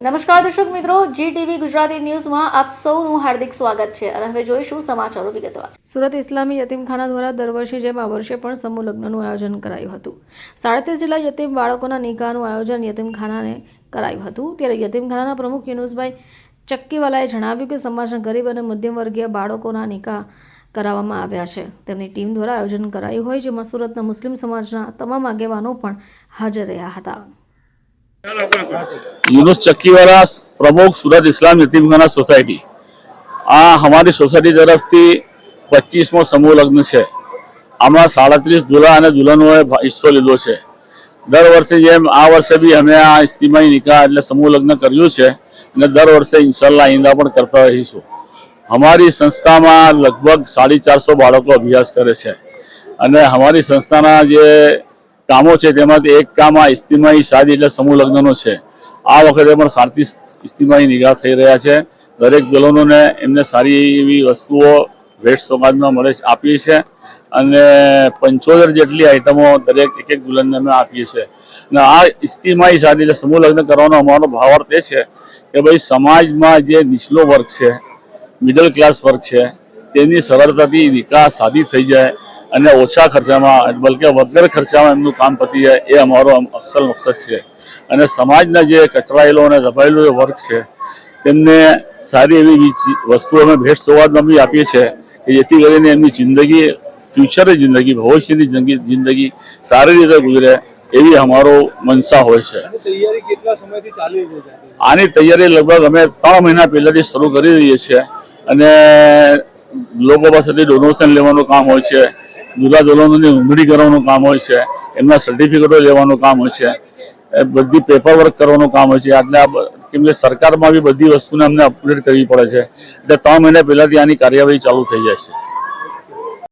નમસ્કાર દર્શક મિત્રો જી ટીવી ગુજરાતી ન્યૂઝમાં આપ સૌનું હાર્દિક સ્વાગત છે અને હવે જોઈશું સમાચારો વિગતવાર. સુરત ઇસ્લામી યતીમખાના દ્વારા દર વર્ષે જેમ આ વર્ષે પણ સમૂહ લગ્નનું આયોજન કરાયું હતું. સાડત્રીસ જેટલા યતીમ બાળકોના નિકાહનું આયોજન યતીમખાનાને કરાયું હતું. ત્યારે યતીમખાનાના પ્રમુખ યુનુસભાઈ ચક્કીવાલાએ જણાવ્યું કે સમાજના ગરીબ અને મધ્યમ વર્ગીય બાળકોના નિકાહ કરાવવામાં આવ્યા છે. તેમની ટીમ દ્વારા આયોજન કરાયું હોય, જેમાં સુરતના મુસ્લિમ સમાજના તમામ આગેવાનો પણ હાજર રહ્યા હતા. यूनुस चक्की वाला प्रमुख सूरत इस्लाम यतीमखाना सोसायटी આ અમારી સોસાયટી તરફથી પચીસમો સમૂહ લગ્ન છે આમાં સાડત્રીસ દુલ્હા અને દુલ્હનોએ ભા- હિસ્સો લીધો છે દર વર્ષે જેમ આ વર્ષે બી અમે આ ઇસ્તિમાઈ નિકાહ એટલે સમૂહ લગ્ન કર્યું છે અને દર વર્ષે ઇન્શાલ્લાહ આઈંદા પણ કરતા રહીશું અમારી સંસ્થામાં લગભગ સાડી ચારસો બાળકો અભ્યાસ કરે છે અને અમારી સંસ્થાના જે કામો છે તેમાંથી એક કામ આ ઇસ્તિમાઈ શાદી એટલે સમૂહ લગ્નનો છે. આ વખતે પણ શાંતિ ઇસ્તિમાઈ નિગાહ થઈ રહ્યા છે. દરેક દલોનોને એમને સારી એવી વસ્તુઓ ભેટ સોગાદમાં મળે છે, આપીએ છીએ અને પંચોતેર જેટલી આઈટમો દરેક એક એક દુલ્હનને અમે આપીએ છીએ અને આ ઇસ્તિમાઈ શાદી એટલે સમૂહ લગ્ન કરવાનો અમારો ભાવાર્થ એ છે કે ભાઈ સમાજમાં જે નીચલો વર્ગ છે મિડલ ક્લાસ વર્ગ છે, તેની સરળતાથી નિકાહ સાદી થઈ જાય. અને ઓછા ખર્ચામાં બલકે વગર ખર્ચામાં એમનું કામ પતી જાય એ અમારો અમ- અસલ મકસદ છે. અને સમાજના જે કચરાયેલો અને દબાયેલો જે વર્ગ છે તેમને સારી એવી વસ્તુઓ અમે ભેટ સંવાદમાં બી આપીએ છીએ કે જેથી કરીને એમની જિંદગી ફ્યુચરની જિંદગી ભવિષ્યની જિંદગી જિંદગી સારી રીતે ગુજરે એવી અમારો મનસા હોય છે. આની તૈયારી લગભગ અમે ત્રણ મહિના પહેલાથી શરૂ કરી દઈએ છીએ અને લોકો પાસેથી ડોનેશન લેવાનું કામ હોય છે. દુલ્હા દુલ્હનોની નોંધણી કરવાનું કામ હોય છે, એમના સર્ટિફિકેટો લેવાનું કામ હોય છે બધી પેપર વર્ક કરવાનું કામ હોય છે. એટલે આ કેમ કે સરકારમાં બી બધી વસ્તુને અમને અપડેટ કરવી પડે છે. એટલે ત્રણ મહિના પહેલાંથી આની કાર્યવાહી ચાલુ થઈ જાય છે.